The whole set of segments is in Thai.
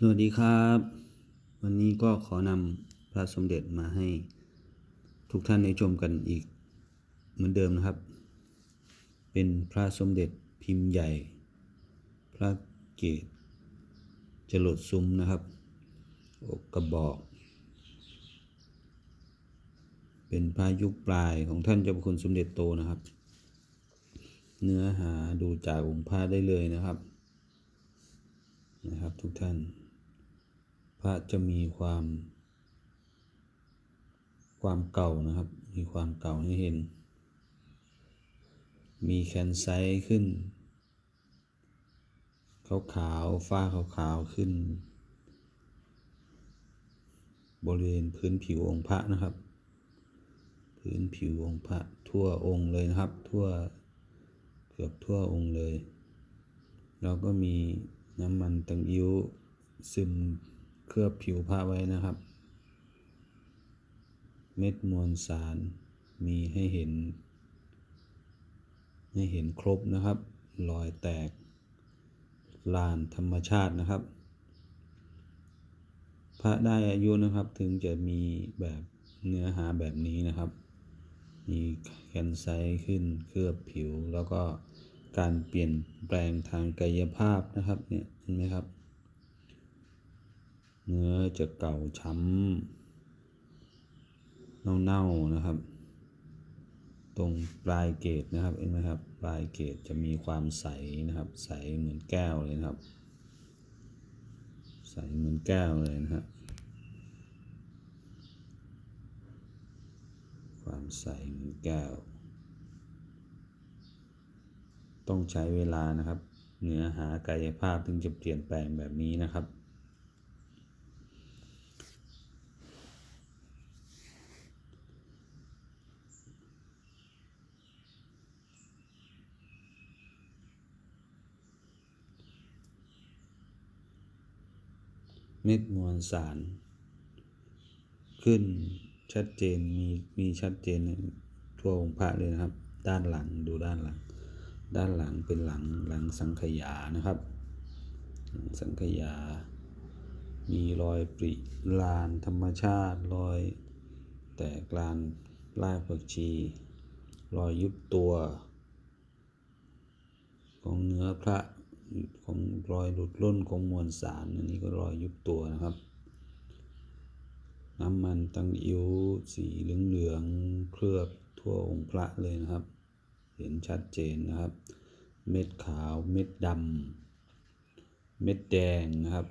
สวัสดีครับ วันนี้ก็ขอนำพระสมเด็จมาให้ทุกท่านได้ชมกันอีกเหมือนเดิมนะครับ เป็นพระสมเด็จพิมพ์ใหญ่ พระเกศจรดซุ้มนะครับอกกระบอก เป็นพระยุคปลายของท่านเจ้าพระคุณสมเด็จโตนะครับ เนื้อหาดูจากองค์พระได้เลยนะครับนะครับทุกท่าน พระจะมีความ ความเก่านะครับ มีความเก่าให้เห็น มีแคนไซขึ้น ขาวขาวๆฝ้าขาวขาวๆขึ้น บริเวณพื้นผิวองค์พระนะครับ พื้นผิวองค์พระทั่วองค์เลยนะครับ ทั่วเกือบทั่วองค์เลย แล้วก็มีน้ำมันตังอิ้วซึม เคลือบผิวผ้าไว้นะครับ เม็ดมวลสารมีให้เห็น ให้เห็นครบนะครับ รอยแตกลานธรรมชาตินะครับ พระได้อายุนะครับถึงจะมีแบบเนื้อหาแบบนี้นะครับ มีแคนไซต์ขึ้นเคลือบผิว แล้วก็การเปลี่ยนแปลงทางกายภาพนะครับเนี่ยเห็นไหมครับ เนื้อจะเก่าช้ำเน่าๆนะครับ ตรงปลายเกตนะครับเห็นไหมครับปลายเกตจะมีความใสนะครับ ใสเหมือนแก้วเลยนะครับ ใสเหมือนแก้วเลยนะครับความใสเหมือนแก้ว ต้องใช้เวลานะครับ เนื้อหากายภาพถึงจะเปลี่ยนแปลงแบบนี้นะครับ เม็ดมวลสาร ขึ้นชัดเจนมีมีชัดเจนทั่วองค์พระเลยนะครับ ด้านหลังดูด้านหลัง ด้านหลังเป็นหลังหลังสังขยานะครับหลังสังขยา มีรอยปริลานธรรมชาติรอยแตกลานรากผักชี รอยยุบตัว ของเนื้อพระ ของรอยหลุดล่นของมวลสาร อันนี้ก็รอยยุบตัวนะครับ น้ำมันตังอิ้วสีเหลืองๆเคลือบทั่วองค์พระเลยนะครับ เห็นชัดเจนนะครับ เม็ดขาวเม็ดดำเม็ดแดงนะครับ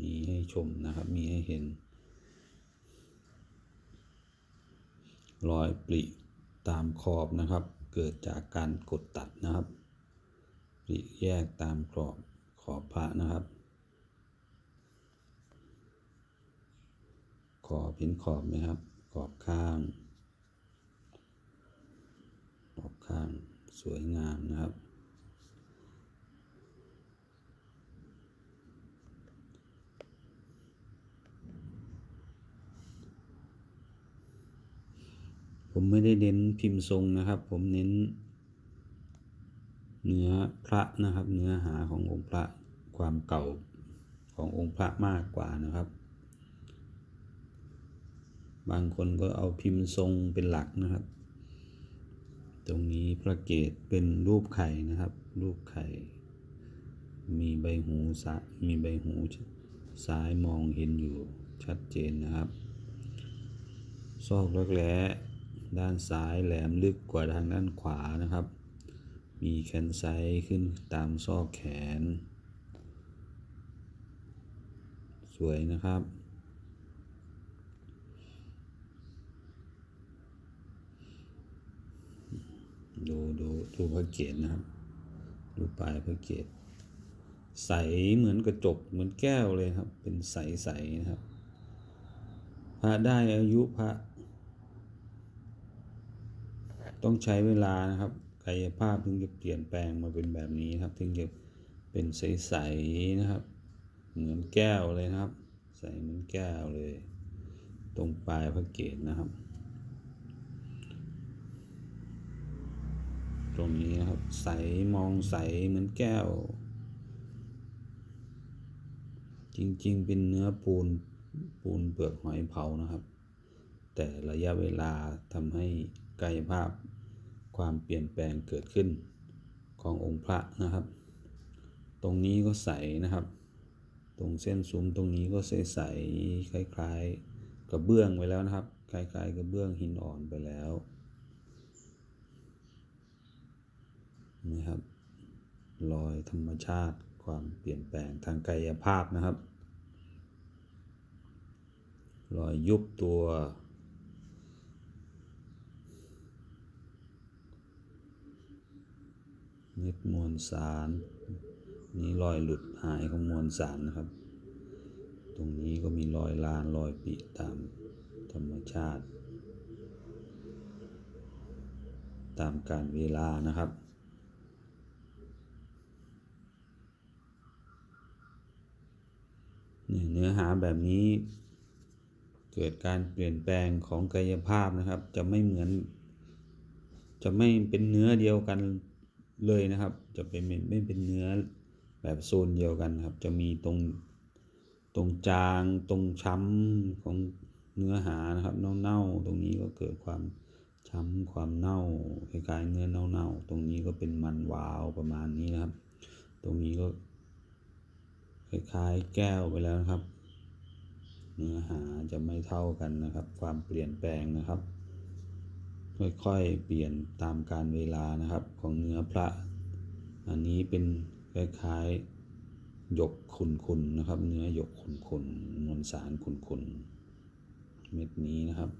มีให้ชมนะครับ มีให้เห็น รอยปริตามขอบนะครับ เกิดจากการกดตัดนะครับ ปริแยกตามขอบขอบพระนะครับ ขอบเห็นขอบไหมครับ ขอบข้าง ขอบข้างสวยงามนะครับ ผมไม่ได้เน้นพิมพ์ทรงนะครับ ผมเน้น เนื้อพระนะครับเนื้อหาขององค์พระความเก่าขององค์พระมากกว่านะครับ บางคนก็เอาพิมพ์ทรงเป็นหลักนะครับ ตรงนี้พระเกศเป็นรูปไข่นะครับ รูปไข่ มีใบหูสะมีใบหูซ้ายมองเห็นอยู่ชัดเจนนะครับ ซอกรักแร้ด้านซ้ายแหลมลึกกว่าทางด้านขวานะครับ มีแขนไซส์ขึ้นตามซอกแขน สวยนะครับ ดูดูดูพระเกศนะครับ ดูปลายพระเกศใสเหมือนกระจกเหมือนแก้วเลยครับ เป็นใสๆนะครับ พระได้อายุพระ ต้องใช้เวลานะครับ กายภาพถึงจะเปลี่ยนแปลงมาเป็นแบบนี้ครับ ถึงจะเป็นใสๆนะครับ เหมือนแก้วเลยนะครับ ใสเหมือนแก้วเลย ตรงปลายพระเกศนะครับ ตรงนี้นะครับ ใสมองใสเหมือนแก้ว จริงๆ เป็นเนื้อปูนปูนเปลือกหอยเผานะครับ แต่ระยะเวลาทำให้กายภาพ ความเปลี่ยนแปลงเกิดขึ้นขององค์พระนะครับ ตรงนี้ก็ใสนะครับ ตรงเส้นซุ้มตรงนี้ก็ใสๆคล้ายๆกระเบื้องไปแล้วนะครับ คล้ายๆกระเบื้องหินอ่อนไปแล้วนี่ครับรอยธรรมชาติความเปลี่ยนแปลงทางกายภาพนะครับ รอยยุบตัว เม็ดมวลสาร นี่รอยหลุดหายของมวลสารนะครับ ตรงนี้ก็มีรอยลานรอยปีตามธรรมชาติ ตามการเวลานะครับเนื้อหาแบบนี้เกิดการเปลี่ยนแปลงของกายภาพนะครับ จะไม่เหมือน จะไม่เป็นเนื้อเดียวกัน เลยนะครับ จะเป็นไม่เป็นเนื้อแบบโซนเดียวกันครับ จะมีตรงตรงจางตรงช้ำของเนื้อหานะครับเน่าๆตรงนี้ก็เกิดความช้ำความเน่าคล้ายๆเนื้อเน่าๆตรงนี้ก็เป็นมันวาวประมาณนี้นะครับ ตรงนี้ก็คล้ายๆแก้วไปแล้วนะครับ เนื้อหาจะไม่เท่ากันนะครับ ความเปลี่ยนแปลงนะครับ ค่อยๆ เปลี่ยนตามการเวลานะครับ ของเนื้อพระ อันนี้เป็นคล้ายๆหยกขุนๆนะครับ เนื้อหยกขุนๆมวลสารขุนๆเม็ดนี้นะครับ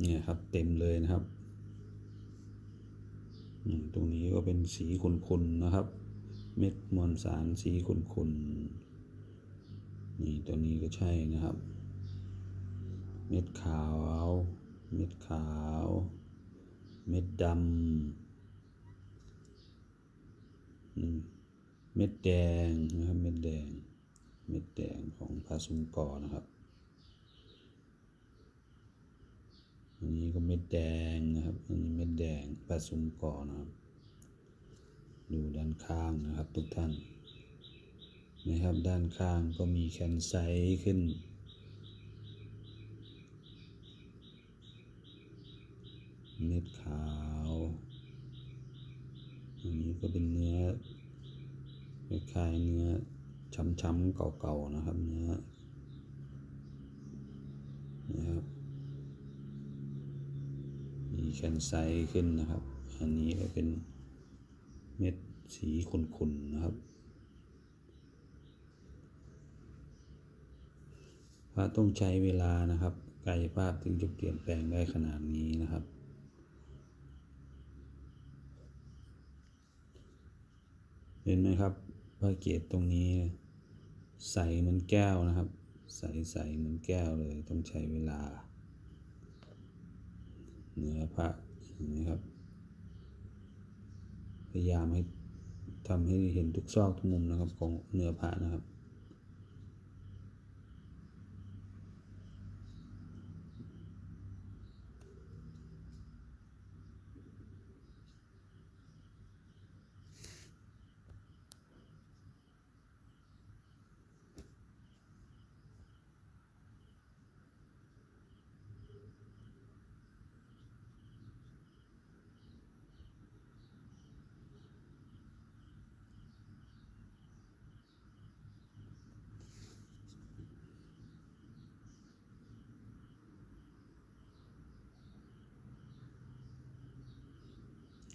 เนี่ยครับเต็มเลยนะครับ ตรงนี้ก็เป็นสีขุ่นๆนะครับ เม็ดมวลสารสีขุ่นๆนี่ตัวนี้ก็ใช่นะครับ เม็ดขาว เม็ดขาว เม็ดดำเม็ดแดงนะครับ เม็ดแดง เม็ดแดงของพระสุงกอนะครับ อันนี้ก็เม็ดแดงนะครับ อันนี้เม็ดแดงปลาซุมก่อนะครับ ดูด้านข้างนะครับทุกท่านนะครับด้านข้างก็มีแคนไซขึ้น เม็ดขาวอันนี้ก็เป็นเนื้อคล้ายเนื้อช้ำๆเก่าๆนะครับเนื้อนะครับมีแคนไซขึ้นนะครับ อันนี้ก็เป็นเม็ดสีขุ่นๆนะครับพระต้องใช้เวลานะครับ กายภาพถึงจะเปลี่ยนแปลงได้ขนาดนี้นะครับ เห็นไหมครับพระเกศตรงนี้ใสเหมือนแก้วนะครับ ใสใสเหมือนแก้วเลยต้องใช้เวลาเนื้อพระนะครับ พยายามให้ทำให้เห็นทุกซอกทุกมุมนะครับของเนื้อพระนะครับ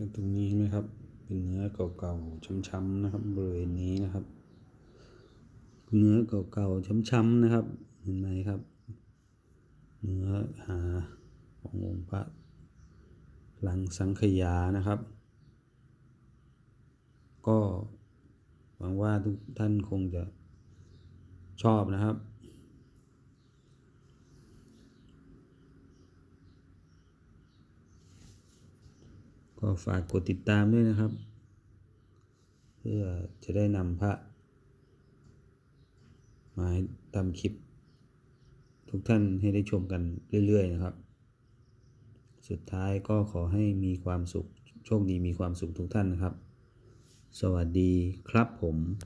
แล้วตรงนี้เห็นไหมครับ เป็นเนื้อเก่าๆช้ำๆนะครับบริเวณนี้นะครับ เนื้อเก่าๆช้ำๆนะครับ เห็นไหมครับ เนื้อหาขององค์พระหลังสังขยานะครับ ก็หวังว่าทุกท่านคงจะชอบนะครับ ก็ฝากกดติดตามด้วยนะครับ เพื่อจะได้นำพระมาทำคลิป ทุกท่านให้ได้ชมกันเรื่อย ๆ นะครับ สุดท้ายก็ขอให้มีความสุข โชคดีมีความสุขทุกท่านนะครับ สวัสดีครับผม